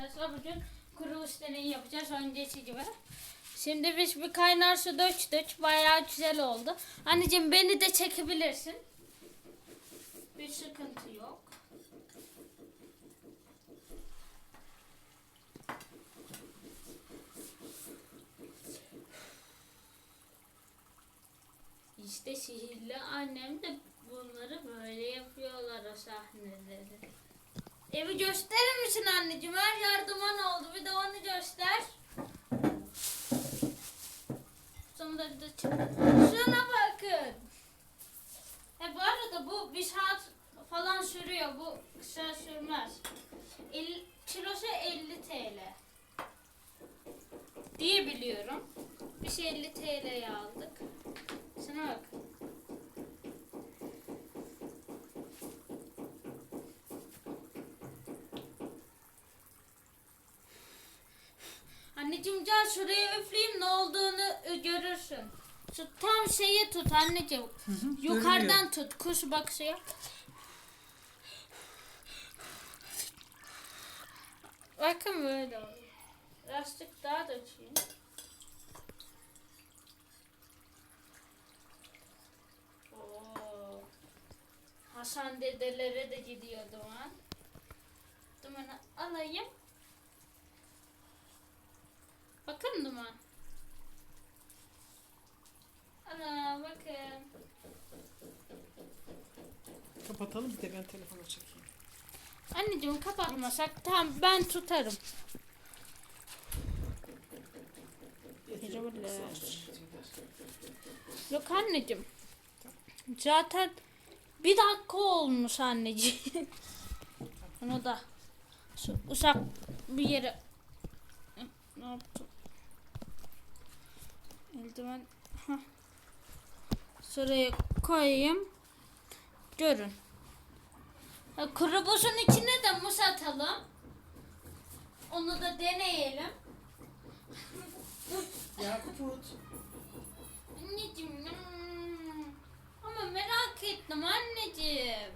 arkadaşlar. Bugün kuru deneyi yapacağız önceki gibi. Şimdi biz bir kaynar su döktük. Bayağı güzel oldu. Anneciğim beni de çekebilirsin. Bir sıkıntı yok. İşte sihirli annem de bunları böyle yapıyorlar o sahneleri. Evi gösterir misin anneciğim? Her yardıman oldu. Bir de onu göster. Sonra da şuna bakın. E bu arada bu bir saat falan sürüyor. Bu kısa sürmez. El, kilosu 50 TL. Diye biliyorum. Biz 50 TL'ye aldık. Şuna bak. Anneciğim gel şuraya üfleyeyim ne olduğunu görürsün. Şu tam şeyi tut anneciğim. Yukarıdan tut. Kuş bakışı yap. Bakın böyle oluyor. Lastik daha da açayım. Oo. Hasan dedelere de gidiyor duman. Dumanı alayım. Bakın duman. Ana bakın. Kapatalım bir de ben telefonu çekeyim. Anneciğim kapatmasak tamam ben tutarım. Yok anneciğim. Zaten bir dakika olmuş anneciğim. Onu da uzak bir yere ne yaptım? Eldiven. Şuraya koyayım. Görün. Ha, Kuru buzun içine de muz atalım. Onu da deneyelim. Yakuput. Anneciğim. hmm. Ama merak ettim anneciğim.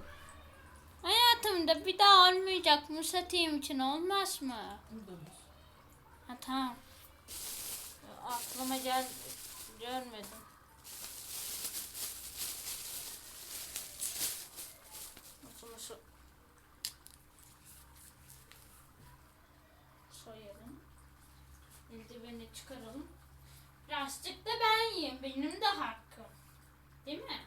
Hayatımda bir daha olmayacak mı satayım için olmaz mı? Ha tamam. Aklıma gel görmedim. Nasıl nasıl? Soyalım. Eldiveni çıkaralım. Birazcık da ben yiyeyim. Benim de hakkım. Değil mi?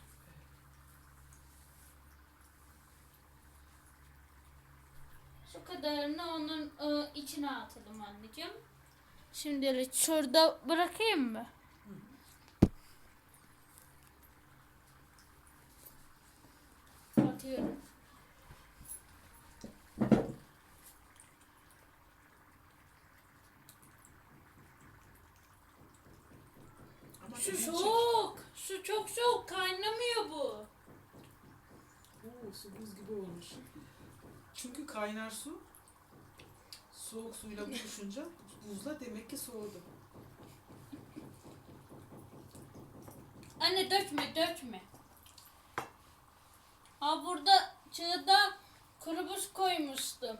Şu kadarını onun ı, içine atalım anneciğim. Şimdilik şurada bırakayım mı? Atıyorum. Ama Şu soğuk. Su çok soğuk. Kaynamıyor bu. Oo, su buz gibi olmuş. Çünkü kaynar su soğuk suyla buluşunca buzla demek ki soğudu. Anne dökme dökme. Ha burada çığda kuru buz koymuştum.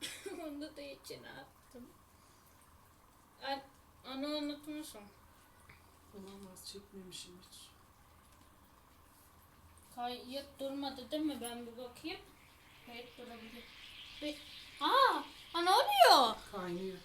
Onu da içine attım. Ay, onu unutmuşum. Olamaz çekmemişim hiç. Kayıt durmadı değil mi? Ben bir bakayım. Kayıt durabilir. Bir... Aa, ha ne oluyor? Kaynıyor.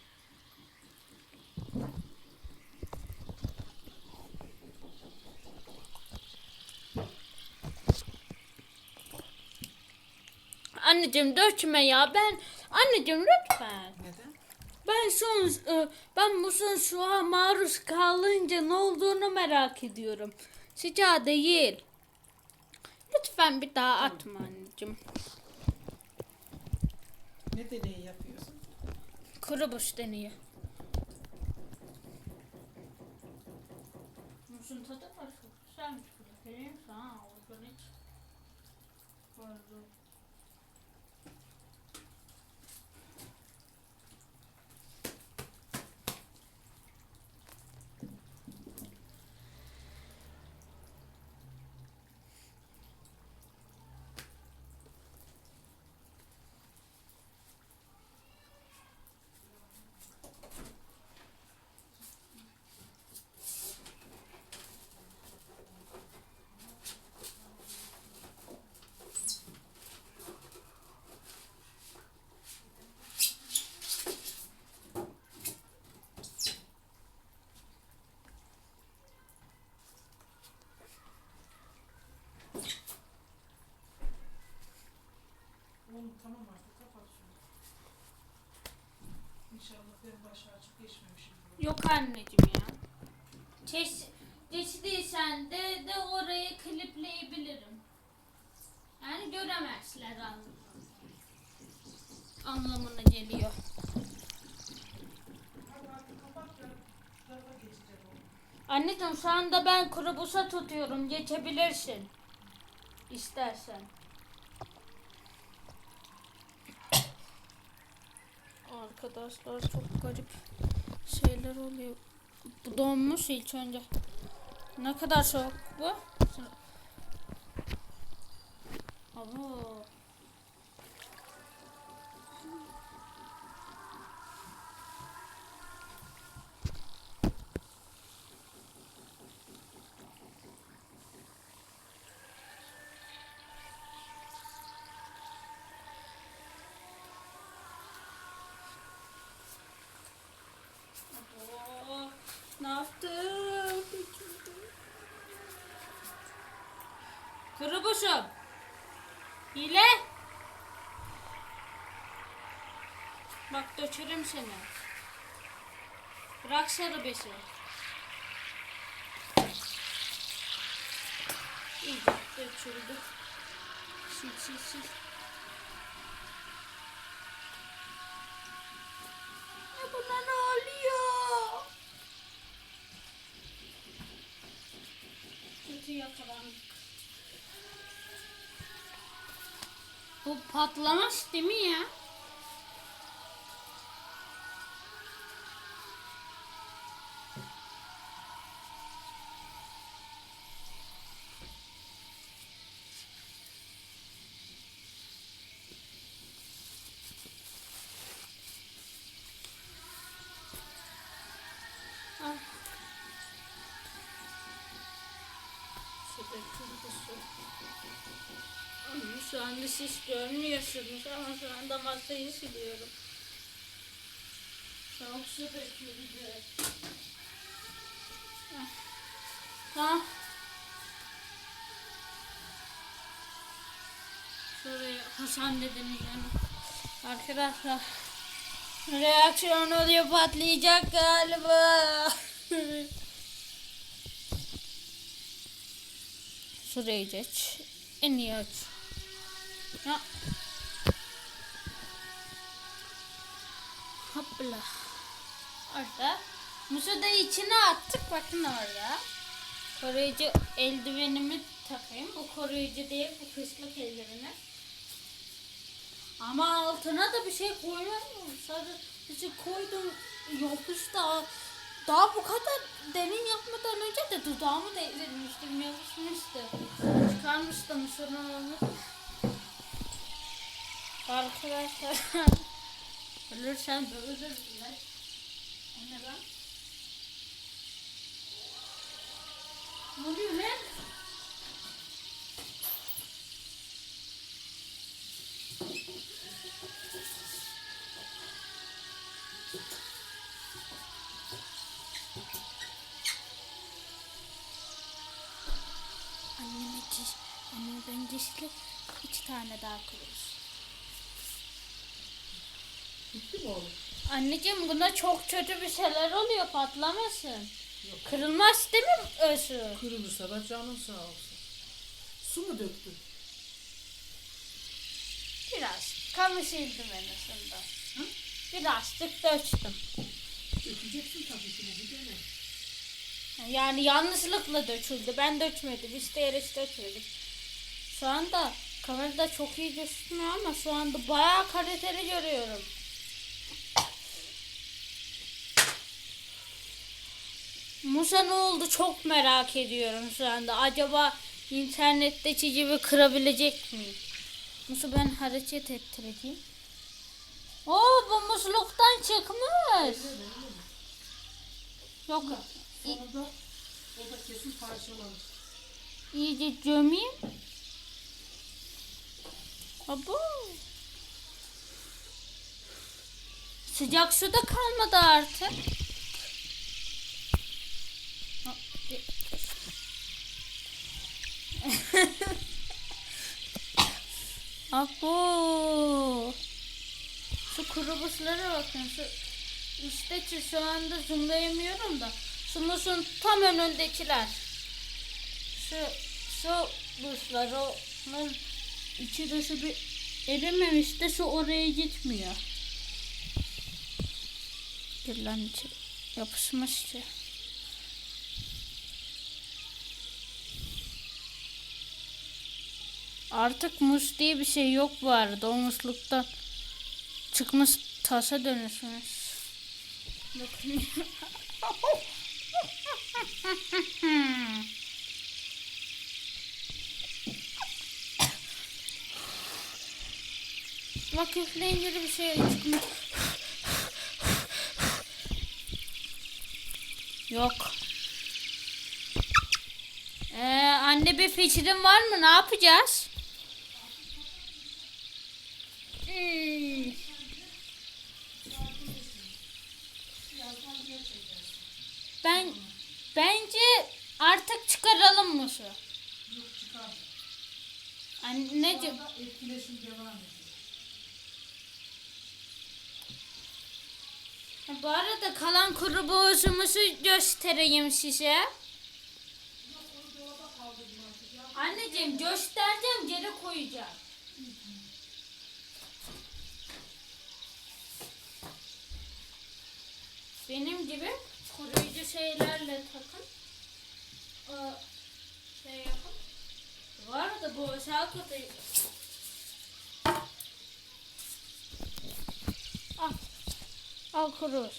Anneciğim dökme ya. Ben anneciğim lütfen. Neden? Ben son e, ben bu son suya maruz kalınca ne olduğunu merak ediyorum. Sıcağı değil. Lütfen bir daha atma anneciğim. Ne deneyi yapıyorsun? Kuru buz deniyor. Yok anneciğim ya. Çeş, geçtiysen de de orayı klipleyebilirim. Yani göremezler anlamı. anlamına geliyor. Anneciğim şu anda ben kurubusa tutuyorum. Geçebilirsin. İstersen. Arkadaşlar çok garip şeyler oluyor. Bu donmuş ilk önce. Ne kadar soğuk bu? Abo. Ne yaptım? Kurubuşum. Hile. Bak döçürüm seni. Bırak sarı besi. İyice döçüldü. Sil sil sil. Bu patlamış değil mi ya? Anda siz görmüyorsunuz ama şu anda masayı siliyorum. Çok su döküldü. Tamam. Şuraya Hasan dedenin yanına. Arkadaşlar reaksiyon oluyor patlayacak galiba. Şuraya geç. En iyi aç. Ya. Hopla. Orada. Musu da içine attık. Bakın oraya. Koruyucu eldivenimi takayım. Bu koruyucu değil. Bu kışlık eldiveni. Ama altına da bir şey koymadım. Sadece koydum. Yapıştı. Daha bu kadar derin yapmadan önce de dudağımı değdirmiştim. Yapışmıştı. Çıkarmıştım sonra onu. Arkadaşlar. Ölürsen böyle bile. O ne lan? Ne oluyor lan? Anneme ciş, annemden cişli iki tane daha kuruyoruz. Mi oğlum? Anneciğim buna çok kötü bir şeyler oluyor patlamasın. Kırılmaz değil mi özü? Kırılırsa da canın sağ olsun. Su mu döktün? Biraz kamışıydım en azından. Hı? Birazcık döktüm. Dökeceksin tabii ki bu bir. Yani yanlışlıkla döküldü. Ben dökmedim. İsteyerek dökmedim. Şu anda kamerada çok iyi gözükmüyor ama şu anda bayağı kaliteli görüyorum. Musa ne oldu çok merak ediyorum şu anda. Acaba internetteki gibi kırabilecek miyim? Musa ben hareket ettireyim. Oo bu musluktan çıkmış. Yok. Sonunda o da kesin parçalanır. İyice gömeyim. Abo. Sıcak su da kalmadı artık. Ha, Abo. Şu kuru buzlara bakın. Şu üstte şu- şu anda zoomlayamıyorum da. Şu musun tam önündekiler. Şu şu buzlar onun içi dışı bir erimemiş de şu oraya gitmiyor. Gir lan. Yapışmış içi. Artık mus diye bir şey yok bu arada. O musluktan çıkmış tasa dönüşmüş. Bakın. Bak üfleyince bir şey çıkmış. Yok. Ee, anne bir fikrin var mı? Ne yapacağız? Ben bence artık çıkaralım musu. Yok çıkar. Anneciğim Şu anda etkileşim devam ediyor. bu arada kalan kuru boğazımızı göstereyim size. Anneciğim göstereceğim geri koyacağım. Benim gibi koruyucu şeylerle takın. Ee, şey yapın. Bu arada bu aşağı katı Al. Al kuru.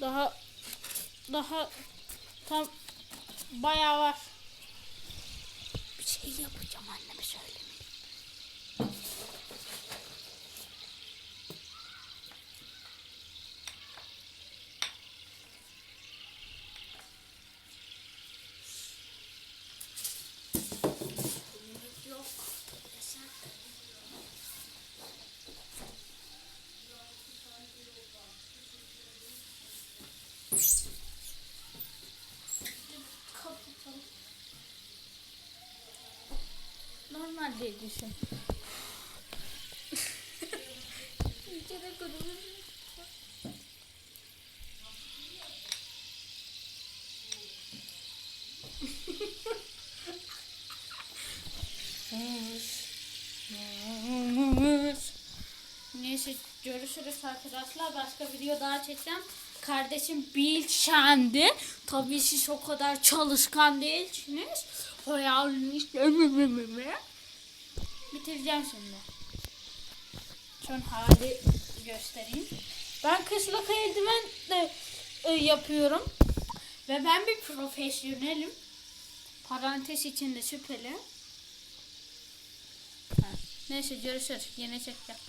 Daha daha tam bayağı var. Bir şey yapacağım anneme söylemeyin. Normal diye düşün. Kere kırılır. Neyse görüşürüz arkadaşlar. Başka video daha çekeceğim. Kardeşim Bilşendi. Tabii siz o kadar çalışkan değilsiniz. Hayaliniz Bitireceğim şimdi. Son hali göstereyim. Ben kışlık eldiven de e, yapıyorum. Ve ben bir profesyonelim. Parantez içinde şüpheli. Ha, Neyse görüşürüz. Yine çekeceğim.